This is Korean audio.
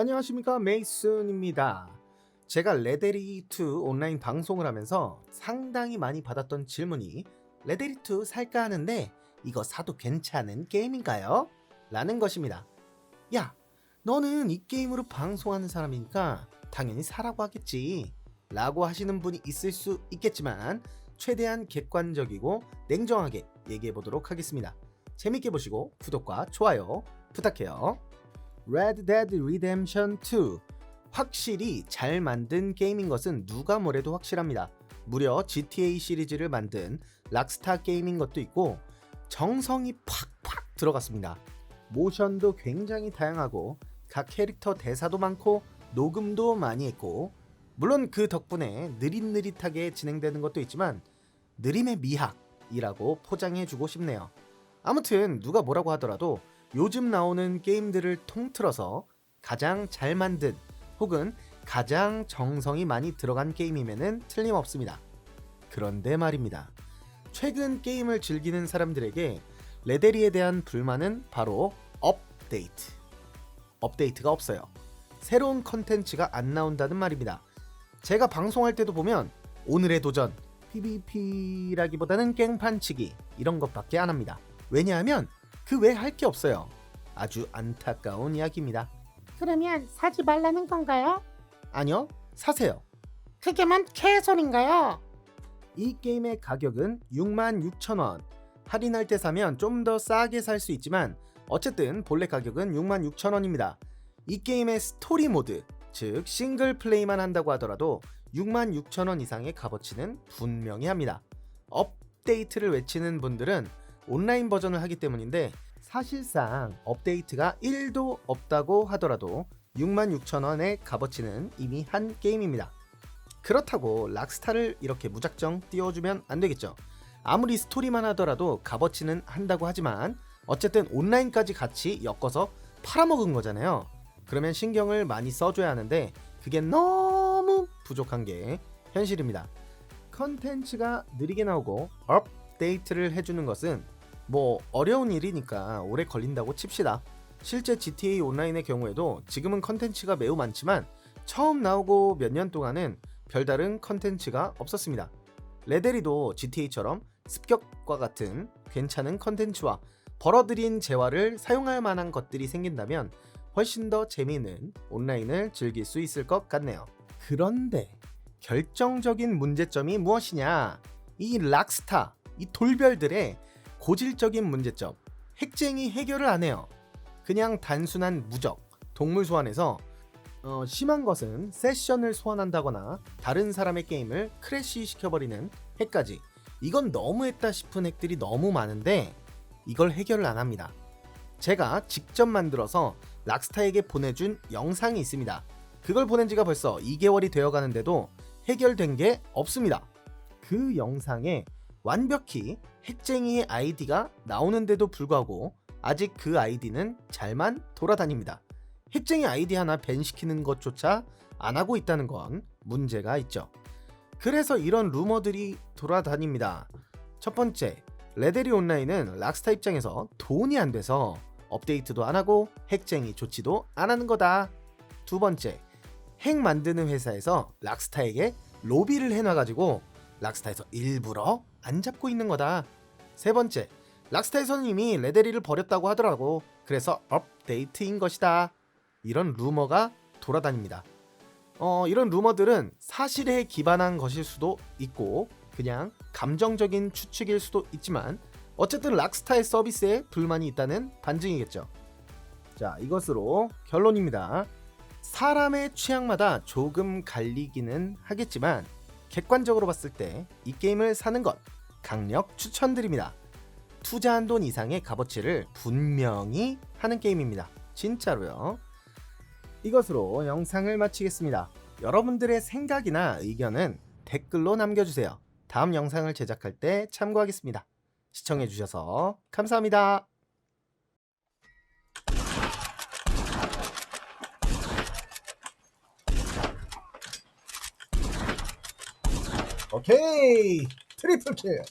안녕하십니까 메이슨입니다. 제가 레데리2 온라인 방송을 하면서 상당히 많이 받았던 질문이 레데리2 살까 하는데 이거 사도 괜찮은 게임인가요? 라는 것입니다. 야, 너는 이 게임으로 방송하는 사람이니까 당연히 사라고 하겠지. 라고 하시는 분이 있을 수 있겠지만 최대한 객관적이고 냉정하게 얘기해 보도록 하겠습니다. 재밌게 보시고 구독과 좋아요 부탁해요. Red Dead Redemption 2 확실히 잘 만든 게임인 것은 누가 뭐래도 확실합니다. 무려 GTA 시리즈를 만든 락스타 게임인 것도 있고 정성이 팍팍 들어갔습니다. 모션도 굉장히 다양하고 각 캐릭터 대사도 많고 녹음도 많이 했고 물론 그 덕분에 느릿느릿하게 진행되는 것도 있지만 느림의 미학이라고 포장해주고 싶네요. 아무튼 누가 뭐라고 하더라도 요즘 나오는 게임들을 통틀어서 가장 잘 만든 혹은 가장 정성이 많이 들어간 게임이면은 틀림없습니다. 그런데 말입니다. 최근 게임을 즐기는 사람들에게 레데리에 대한 불만은 바로 업데이트. 업데이트가 없어요. 새로운 컨텐츠가 안 나온다는 말입니다. 제가 방송할 때도 보면 오늘의 도전, PVP라기보다는 깽판치기 이런 것밖에 안 합니다. 왜냐하면 그외할게 없어요. 아주 안타까운 이야기입니다. 그러면 사지 말라는 건가요? 아니요, 사세요. 그게 뭔 개소린가요? 이 게임의 가격은 66,000원. 할인할 때 사면 좀 더 싸게 살 수 있지만 어쨌든 본래 가격은 66,000원입니다. 이 게임의 스토리 모드, 즉 싱글 플레이만 한다고 하더라도 66,000원 이상의 값어치는 분명히 합니다. 업데이트를 외치는 분들은 온라인 버전을 하기 때문인데 사실상 업데이트가 1도 없다고 하더라도 66,000원의 값어치는 이미 한 게임입니다. 그렇다고 락스타를 이렇게 무작정 띄워주면 안 되겠죠. 아무리 스토리만 하더라도 값어치는 한다고 하지만 어쨌든 온라인까지 같이 엮어서 팔아먹은 거잖아요. 그러면 신경을 많이 써줘야 하는데 그게 너무 부족한 게 현실입니다. 컨텐츠가 느리게 나오고 업데이트를 해주는 것은 뭐 어려운 일이니까 오래 걸린다고 칩시다. 실제 GTA 온라인의 경우에도 지금은 컨텐츠가 매우 많지만 처음 나오고 몇 년 동안은 별다른 컨텐츠가 없었습니다. 레데리도 GTA처럼 습격과 같은 괜찮은 컨텐츠와 벌어들인 재화를 사용할 만한 것들이 생긴다면 훨씬 더 재미있는 온라인을 즐길 수 있을 것 같네요. 그런데 결정적인 문제점이 무엇이냐? 이 락스타, 이 돌별들의 고질적인 문제점, 핵쟁이 해결을 안 해요. 그냥 단순한 무적, 동물 소환에서 어, 심한 것은 세션을 소환한다거나 다른 사람의 게임을 크래시 시켜버리는 핵까지 이건 너무했다 싶은 핵들이 너무 많은데 이걸 해결을 안 합니다. 제가 직접 만들어서 락스타에게 보내준 영상이 있습니다. 그걸 보낸 지가 벌써 2개월이 되어 가는데도 해결된 게 없습니다. 그 영상에 완벽히 핵쟁이의 아이디가 나오는데도 불구하고 아직 그 아이디는 잘만 돌아다닙니다. 핵쟁이 아이디 하나 밴시키는 것조차 안 하고 있다는 건 문제가 있죠. 그래서 이런 루머들이 돌아다닙니다. 첫 번째, 레데리 온라인은 락스타 입장에서 돈이 안 돼서 업데이트도 안 하고 핵쟁이 조치도 안 하는 거다. 두 번째, 핵 만드는 회사에서 락스타에게 로비를 해놔가지고 락스타에서 일부러 안 잡고 있는 거다. 세 번째, 락스타에서는 이미 레데리를 버렸다고 하더라고. 그래서 업데이트인 것이다. 이런 루머가 돌아다닙니다. 어, 이런 루머들은 사실에 기반한 것일 수도 있고 그냥 감정적인 추측일 수도 있지만 어쨌든 락스타의 서비스에 불만이 있다는 반증이겠죠. 자, 이것으로 결론입니다. 사람의 취향마다 조금 갈리기는 하겠지만 객관적으로 봤을 때 이 게임을 사는 것 강력 추천드립니다. 투자한 돈 이상의 값어치를 분명히 하는 게임입니다. 진짜로요. 이것으로 영상을 마치겠습니다. 여러분들의 생각이나 의견은 댓글로 남겨주세요. 다음 영상을 제작할 때 참고하겠습니다. 시청해주셔서 감사합니다. 오케이. 트리플 킬